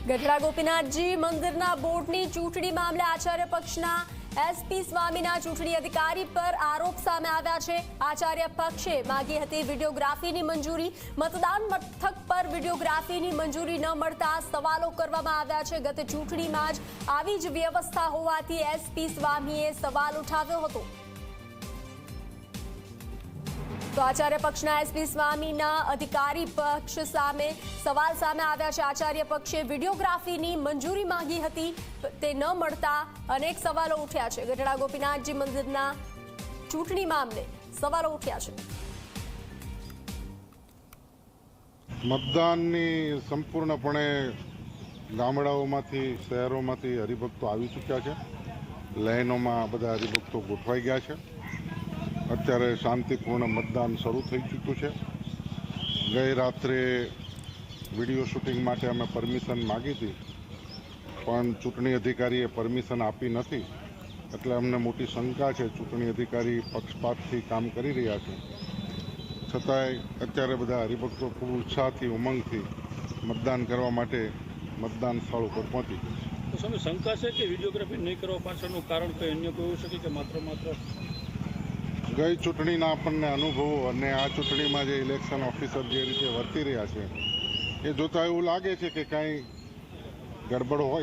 ગઢડા ગોપીનાથજી મંદિરના બોર્ડની ચૂંટણી મામલે આચાર્ય પક્ષના એસપી સ્વામીના ચૂંટણી અધિકારી પર આરોપ સામે આવ્યા છે. આચાર્ય પક્ષે માગી હતી વિડીયોગ્રાફીની મંજૂરી. મતદાન મથક પર વિડીયોગ્રાફીની મંજૂરી ન મળતા સવાલો કરવામાં આવ્યા છે. ગત ચૂંટણીમાં જ આવી જ વ્યવસ્થા હોવાથી એસપી સ્વામીએ સવાલ ઉઠાવ્યો હતો. તો આચાર્ય પક્ષના એસપી સ્વામીના અધિકારી પક્ષ સામે સવાલ સામે આવ્યા છે. આચાર્ય પક્ષે વિડીયોગ્રાફીની મંજૂરી માંગી હતી. તે ન મળતા અનેક સવાલો ઉઠ્યા છે. ગઢડા ગોપીનાથજી મંદિરના ચૂંટણી મામલે સવાલો ઉઠ્યા છે. મતદાનની સંપૂર્ણપણે ગામડાઓમાંથી, શહેરોમાંથી હરિભક્તો આવી ચૂક્યા છે. લાઈનોમાં બધા હરિભક્તો ગોઠવાઈ ગયા છે. અત્યારે શાંતિપૂર્ણ મતદાન શરૂ થઈ ચૂક્યું છે. ગઈ રાત્રે વીડિયો શૂટિંગ માટે અમે પરમિશન માગી હતી, પણ ચૂંટણી અધિકારીએ પરમિશન આપી નથી. એટલે અમને મોટી શંકા છે, ચૂંટણી અધિકારી પક્ષપાતથી કામ કરી રહ્યા છે. છતાંય અત્યારે બધા હરિભક્તો ખૂબ ઉત્સાહથી, ઉમંગથી મતદાન કરવા માટે મતદાન સ્થળ ઉપર પહોંચી ગયા છે. શંકા છે કે વિડીયોગ્રાફી નહીં કરવા પાછળનું કારણ કંઈ અન્ય કોઈ હોઈ શકે કે માત્ર માત્ર ગઈ ચૂંટણીના આપણને અનુભવો અને આ ચૂંટણીમાં જે ઇલેક્શન ઓફિસર જે રીતે વર્તી રહ્યા છે, એ જોતાં એવું લાગે છે કે કાંઈ ગડબડ હોય.